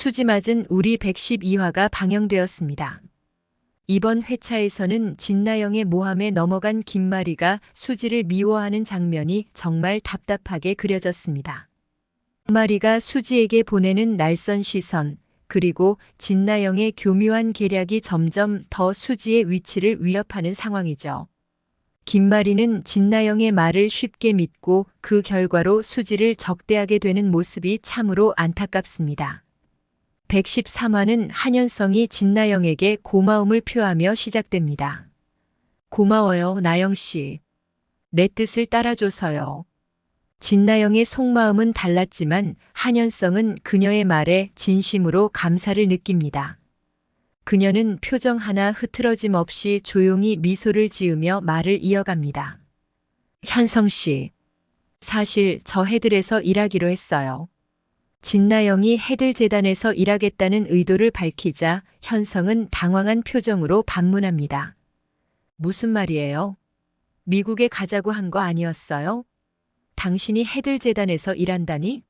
수지 맞은 우리 112화가 방영되었습니다. 이번 회차에서는 진나영의 모함에 넘어간 김마리가 수지를 미워하는 장면이 정말 답답하게 그려졌습니다. 김마리가 수지에게 보내는 날선 시선, 그리고 진나영의 교묘한 계략이 점점 더 수지의 위치를 위협하는 상황이죠. 김마리는 진나영의 말을 쉽게 믿고 그 결과로 수지를 적대하게 되는 모습이 참으로 안타깝습니다. 113화는 한현성이 진나영에게 고마움을 표하며 시작됩니다. 고마워요, 나영씨. 내 뜻을 따라줘서요. 진나영의 속마음은 달랐지만 한현성은 그녀의 말에 진심으로 감사를 느낍니다. 그녀는 표정 하나 흐트러짐 없이 조용히 미소를 지으며 말을 이어갑니다. 현성 씨, 사실 저 해들에서 일하기로 했어요. 진나영이 해들재단에서 일하겠다는 의도를 밝히자 현성은 당황한 표정으로 반문합니다. 무슨 말이에요? 미국에 가자고 한 거 아니었어요? 당신이 해들재단에서 일한다니?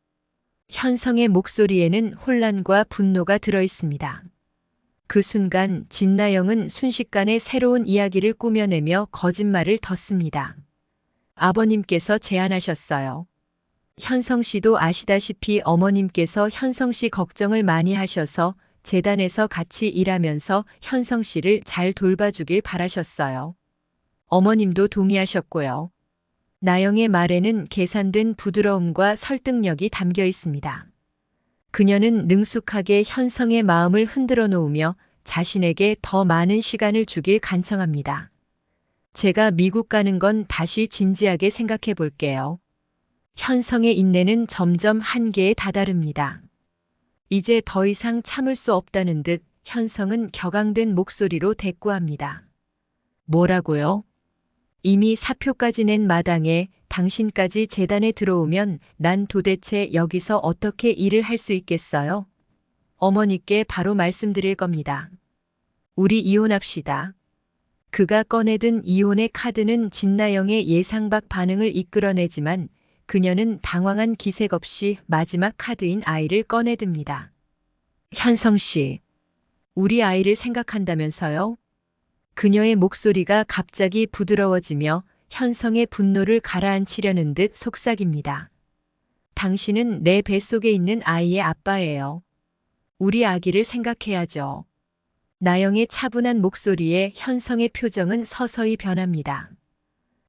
현성의 목소리에는 혼란과 분노가 들어 있습니다. 그 순간 진나영은 순식간에 새로운 이야기를 꾸며내며 거짓말을 덧습니다. 아버님께서 제안하셨어요. 현성 씨도 아시다시피 어머님께서 현성 씨 걱정을 많이 하셔서 재단에서 같이 일하면서 현성 씨를 잘 돌봐주길 바라셨어요. 어머님도 동의하셨고요. 나영의 말에는 계산된 부드러움과 설득력이 담겨 있습니다. 그녀는 능숙하게 현성의 마음을 흔들어 놓으며 자신에게 더 많은 시간을 주길 간청합니다. 제가 미국 가는 건 다시 진지하게 생각해 볼게요. 현성의 인내는 점점 한계에 다다릅니다. 이제 더 이상 참을 수 없다는 듯 현성은 격앙된 목소리로 대꾸합니다. 뭐라고요? 이미 사표까지 낸 마당에 당신까지 재단에 들어오면 난 도대체 여기서 어떻게 일을 할 수 있겠어요? 어머니께 바로 말씀드릴 겁니다. 우리 이혼합시다. 그가 꺼내든 이혼의 카드는 진나영의 예상 밖 반응을 이끌어내지만 그녀는 당황한 기색 없이 마지막 카드인 아이를 꺼내듭니다. 현성 씨, 우리 아이를 생각한다면서요? 그녀의 목소리가 갑자기 부드러워지며 현성의 분노를 가라앉히려는 듯 속삭입니다. 당신은 내 뱃속에 있는 아이의 아빠예요. 우리 아기를 생각해야죠. 나영의 차분한 목소리에 현성의 표정은 서서히 변합니다.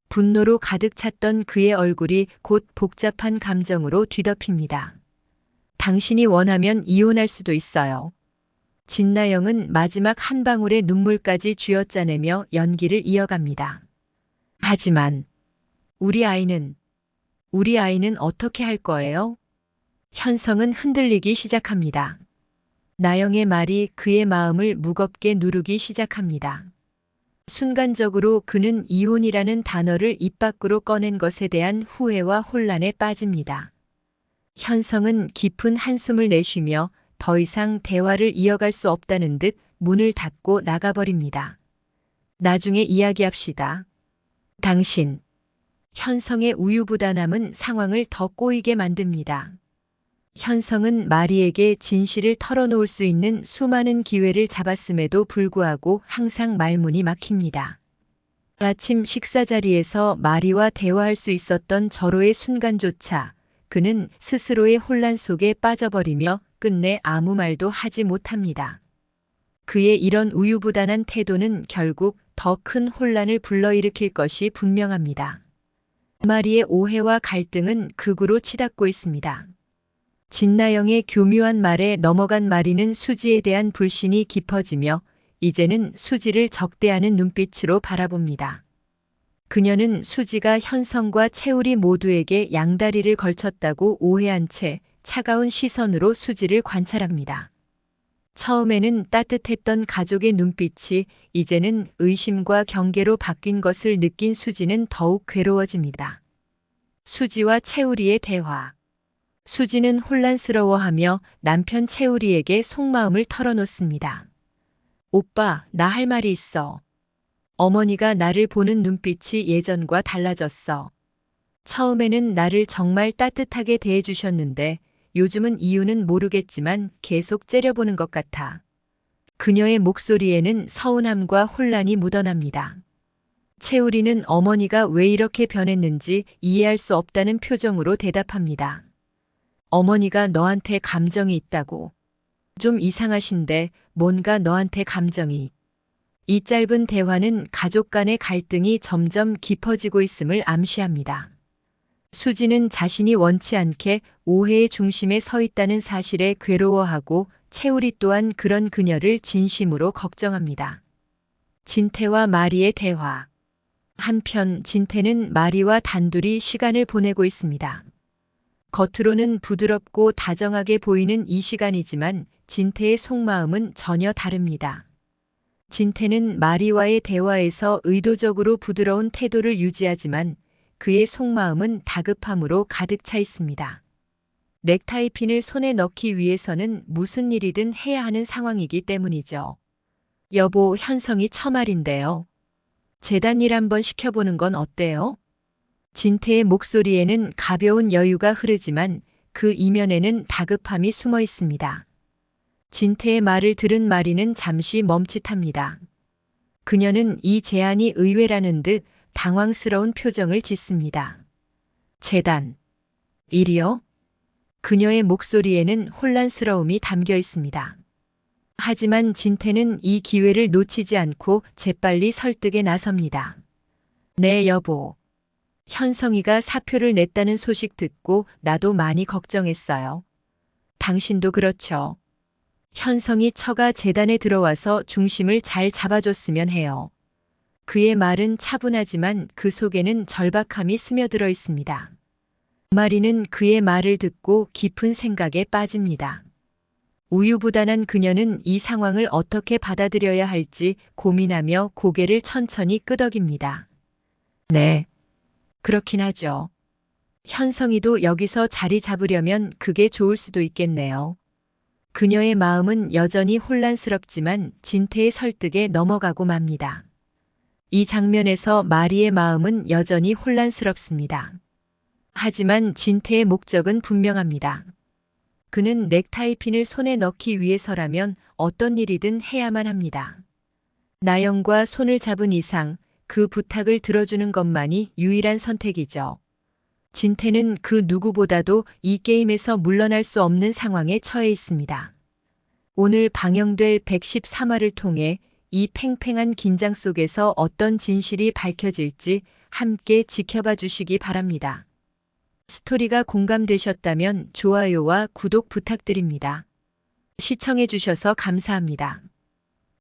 분노로 가득 찼던 그의 얼굴이 곧 복잡한 감정으로 뒤덮입니다. 당신이 원하면 이혼할 수도 있어요. 진나영은 마지막 한 방울의 눈물까지 쥐어짜내며 연기를 이어갑니다. 하지만 우리 아이는 우리 아이는 어떻게 할 거예요? 현성은 흔들리기 시작합니다. 나영의 말이 그의 마음을 무겁게 누르기 시작합니다. 순간적으로 그는 이혼이라는 단어를 입 밖으로 꺼낸 것에 대한 후회와 혼란에 빠집니다. 현성은 깊은 한숨을 내쉬며 더 이상 대화를 이어갈 수 없다는 듯 문을 닫고 나가버립니다. 나중에 이야기합시다. 당신. 현성의 우유부단함은 상황을 더 꼬이게 만듭니다. 현성은 마리에게 진실을 털어놓을 수 있는 수많은 기회를 잡았음에도 불구하고 항상 말문이 막힙니다. 아침 식사 자리에서 마리와 대화할 수 있었던 절호의 순간조차 그는 스스로의 혼란 속에 빠져버리며 끝내 아무 말도 하지 못합니다. 그의 이런 우유부단한 태도는 결국 더 큰 혼란을 불러일으킬 것이 분명합니다. 마리의 오해와 갈등은 극으로 치닫고 있습니다. 진나영의 교묘한 말에 넘어간 마리는 수지에 대한 불신이 깊어지며 이제는 수지를 적대하는 눈빛으로 바라봅니다. 그녀는 수지가 현성과 채울이 모두에게 양다리를 걸쳤다고 오해한 채 차가운 시선으로 수지를 관찰합니다. 처음에는 따뜻했던 가족의 눈빛이 이제는 의심과 경계로 바뀐 것을 느낀 수지는 더욱 괴로워집니다. 수지와 채우리의 대화. 수지는 혼란스러워하며 남편 채우리에게 속마음을 털어놓습니다. 오빠, 나 할 말이 있어. 어머니가 나를 보는 눈빛이 예전과 달라졌어. 처음에는 나를 정말 따뜻하게 대해주셨는데, 요즘은 이유는 모르겠지만 계속 째려보는 것 같아. 그녀의 목소리에는 서운함과 혼란이 묻어납니다. 채우리는 어머니가 왜 이렇게 변했는지 이해할 수 없다는 표정으로 대답합니다. 어머니가 너한테 감정이 있다고. 좀 이상하신데 뭔가 너한테 감정이. 이 짧은 대화는 가족 간의 갈등이 점점 깊어지고 있음을 암시합니다. 수지는 자신이 원치 않게 오해의 중심에 서 있다는 사실에 괴로워하고 채우리 또한 그런 그녀를 진심으로 걱정합니다. 진태와 마리의 대화. 한편 진태는 마리와 단둘이 시간을 보내고 있습니다. 겉으로는 부드럽고 다정하게 보이는 이 시간이지만 진태의 속마음은 전혀 다릅니다. 진태는 마리와의 대화에서 의도적으로 부드러운 태도를 유지하지만 그의 속마음은 다급함으로 가득 차 있습니다. 넥타이 핀을 손에 넣기 위해서는 무슨 일이든 해야 하는 상황이기 때문이죠. 여보, 현성이 처말인데요. 재단 일 한번 시켜보는 건 어때요? 진태의 목소리에는 가벼운 여유가 흐르지만 그 이면에는 다급함이 숨어 있습니다. 진태의 말을 들은 마리는 잠시 멈칫합니다. 그녀는 이 제안이 의외라는 듯 당황스러운 표정을 짓습니다. 재단. 일이요? 그녀의 목소리에는 혼란스러움이 담겨 있습니다. 하지만 진태는 이 기회를 놓치지 않고 재빨리 설득에 나섭니다. 네, 여보. 현성이가 사표를 냈다는 소식 듣고 나도 많이 걱정했어요. 당신도 그렇죠. 현성이 처가 재단에 들어와서 중심을 잘 잡아줬으면 해요. 그의 말은 차분하지만 그 속에는 절박함이 스며들어 있습니다. 마리는 그의 말을 듣고 깊은 생각에 빠집니다. 우유부단한 그녀는 이 상황을 어떻게 받아들여야 할지 고민하며 고개를 천천히 끄덕입니다. 네. 그렇긴 하죠. 현성이도 여기서 자리 잡으려면 그게 좋을 수도 있겠네요. 그녀의 마음은 여전히 혼란스럽지만 진태의 설득에 넘어가고 맙니다. 이 장면에서 마리의 마음은 여전히 혼란스럽습니다. 하지만 진태의 목적은 분명합니다. 그는 넥타이 핀을 손에 넣기 위해서라면 어떤 일이든 해야만 합니다. 나영과 손을 잡은 이상 그 부탁을 들어주는 것만이 유일한 선택이죠. 진태는 그 누구보다도 이 게임에서 물러날 수 없는 상황에 처해 있습니다. 오늘 방영될 113화를 통해 이 팽팽한 긴장 속에서 어떤 진실이 밝혀질지 함께 지켜봐 주시기 바랍니다. 스토리가 공감되셨다면 좋아요와 구독 부탁드립니다. 시청해 주셔서 감사합니다.